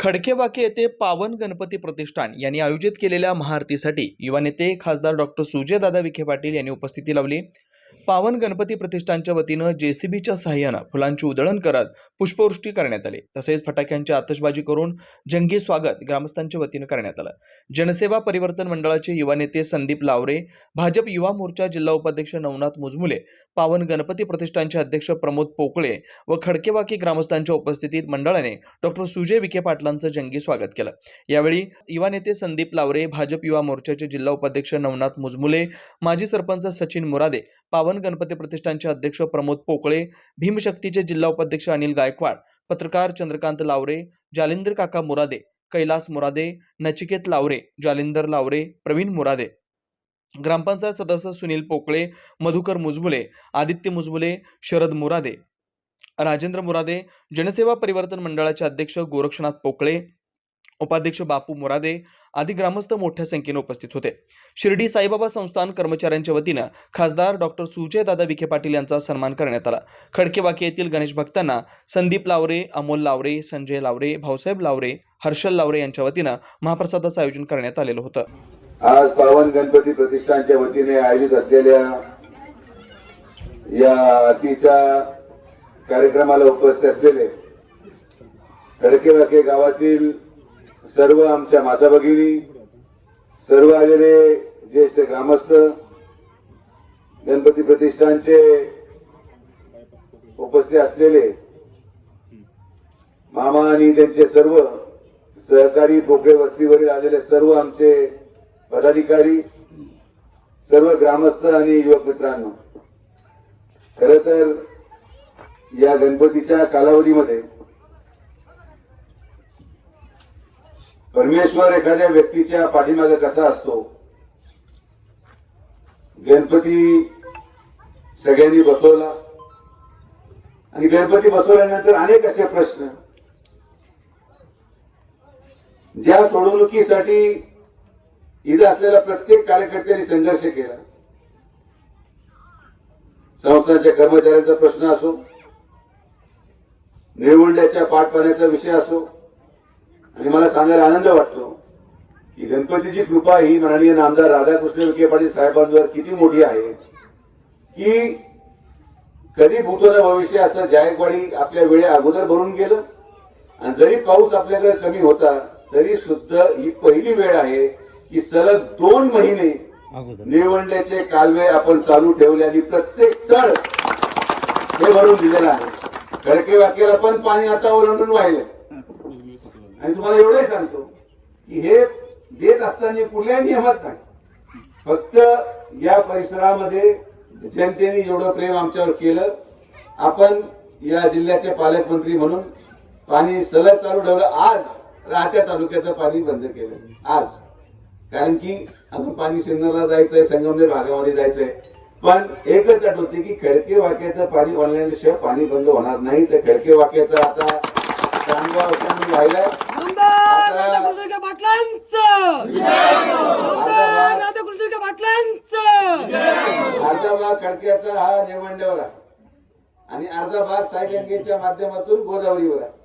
खडकेबाके येथे पावन गणपती प्रतिष्ठान यांनी आयोजित केलेल्या महाआरतीसाठी युवा नेते खासदार डॉक्टर सुजयदादा विखे पाटील यांनी उपस्थिती लावली. पावन गणपती प्रतिष्ठानच्या वतीनं जेसीबीच्या सहाय्यानं फुलांची उधळण करत पुष्पवृष्टी करण्यात आली. तसेच फटाक्यांची आतषबाजी करून जंगी स्वागत ग्रामस्थांच्या वतीनं करण्यात आलं. जनसेवा परिवर्तन मंडळाचे युवा नेते संदीप लावरे भाजप युवा मोर्चा जिल्हा उपाध्यक्ष नवनाथ मुजमुले पावन गणपती प्रतिष्ठानचे अध्यक्ष प्रमोद पोकळे व खडकेवाकी ग्रामस्थांच्या उपस्थितीत मंडळाने डॉक्टर सुजय विखे पाटलांचं जंगी स्वागत केलं. यावेळी युवा नेते संदीप लावरे भाजप युवा मोर्चाचे जिल्हा उपाध्यक्ष नवनाथ मुजमुले माजी सरपंच सचिन मुरादे पावन गणपती प्रतिष्ठानचे अध्यक्ष प्रमोद पोकळे भीमशक्तीचे जिल्हा उपाध्यक्ष अनिल गायकवाड पत्रकार चंद्रकांत लावरे जालिंदर काका मुरादे कैलास मुरादे नचिकेत लावरे जालिंदर लावरे प्रवीण मुरादे. ग्रामपंचायत सदस्य सुनील पोकळे मधुकर मुजबुले आदित्य मुजमुले शरद मुरादे. राजेंद्र मुरादे जनसेवा परिवर्तन मंडळाचे अध्यक्ष गोरक्षनाथ पोकळे उपाध्यक्ष बापू मुरादे आदी ग्रामस्थ मोठ्या संख्येने उपस्थित होते. शिर्डी साईबाबा संस्थान कर्मचाऱ्यांच्या वतीनं खासदार डॉक्टर सुजयदादा विखे पाटील यांचा सन्मान करण्यात आला. खडकेवाकी येथील गणेश भक्तांना संदीप लावरे अमोल लावरे संजय लावरे भाऊसाहेब लावरे हर्षल लावरे यांच्या वतीनं महाप्रसादाचं आयोजन करण्यात आलेलं होतं. आज पावन गणपती प्रतिष्ठानच्या वतीने आयोजित असलेल्या या आरतीच्या कार्यक्रमाला उपस्थित असलेले खडकेवाके गावातील सर्व आमच्या माता भगिनी सर्व आलेले ज्येष्ठ ग्रामस्थ गणपती प्रतिष्ठानचे उपस्थित असलेले मामा आणि त्यांचे सर्व सहकारी पोकळे वस्तीवरील आलेले सर्व आमचे पदाधिकारी सर्व ग्रामस्थ आणि युवक मित्रांनो खर तर या गणपतीच्या कालावधीमध्ये परमेश्वर एखाद्या व्यक्तीच्या पाठीमागे कसा असतो? गणपती सगळ्यांनी बसवला. आणि गणपती बसवल्यानंतर अनेक असे प्रश्न. ज्या सोडवणुकीसाठी इथं असलेल्या प्रत्येक कार्यकर्त्यांनी संघर्ष केला. संस्थांच्या कर्मचाऱ्यांचा प्रश्न असो निळवंड्याच्या पाठपाण्याचा विषय असो आणि मला सांगायला आनंद वाटतो की गणपतीची कृपा ही माननीय नामदार राधाकृष्ण विखे पाटील साहेबांवर किती मोठी आहे की कधी भूतोना भविष्य असं जायकवाडी आपल्या वेळे अगोदर भरून गेलं आणि जरी पाऊस आपल्याकडे कमी होता तरी सुद्धा ही पहिली वेळ आहे की सलग दोन महिने निळवंड्याचे कालवे आपण चालू ठेवले आणि प्रत्येक तळ हे भरून दिलेलं आहे. खडके वाक्याला पण पाणी आता ओलांडून वाहिलंय आणि तुम्हाला एवढंही सांगतो की हे देत असताना कुठल्याही नियमात नाही. फक्त या परिसरामध्ये जनतेने एवढं प्रेम आमच्यावर केलं. आपण या जिल्ह्याचे पालकमंत्री म्हणून पाणी सलग चालू ठेवलं. आज राहत्या तालुक्याचं पाणी बंद केलं. आज. कारण की आपण पाणी सिन्नरला जायचंय संगमनेर भागामध्ये जायचंय. पण एकच अट होती की खडके वाक्याचं पाणी ऑनलाईन पाणी बंद होणार नाही. तर खडके वाक्याचं आता कांदवा ओसंडून राहिलाय आमदार राधाकृष्ण पाटलांचं आमदार राधाकृष्ण पाटलांचं अर्धा भाग खडक्याचा हा निवडण्यावर आहे. आणि अर्धा भाग सायगंगेच्या माध्यमातून गोदावरीवर आहे.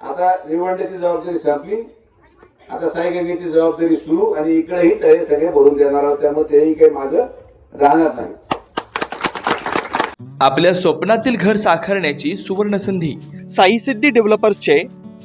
आता निवडण्याची जबाबदारी संपली. आता सायगंगेची जबाबदारी सुरू आणि इकडेही तळे सगळे भरून देणार आहोत. त्यामुळे तेही काही मागं राहणार नाही. आपल्या स्वप्नातील घर साकारण्याची सुवर्ण संधी साई सिद्धी डेव्हलपर्सचे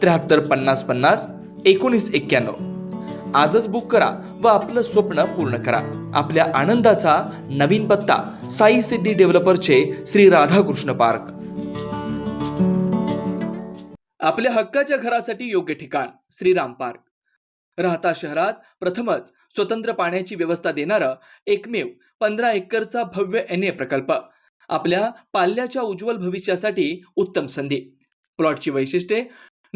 त्र्याहत्तर पन्नास पन्नास एकोणीस एक्क्याण्णव. आजच बुक करा व आपलं स्वप्न पूर्ण करा. आपल्या आनंदाचा नवीन पत्ता साई सिद्धी डेव्हलपरचे श्री राधाकृष्ण पार्क आपल्या हक्काच्या घरासाठी योग्य ठिकाण श्रीराम पार्क राहता शहरात प्रथमच स्वतंत्र पाण्याची व्यवस्था देणारं एकमेव पंधरा एकरचा भव्य एन ए प्रकल्प. आपल्या पाल्याच्या उज्ज्वल भविष्यासाठी उत्तम संधी. प्लॉटची वैशिष्ट्ये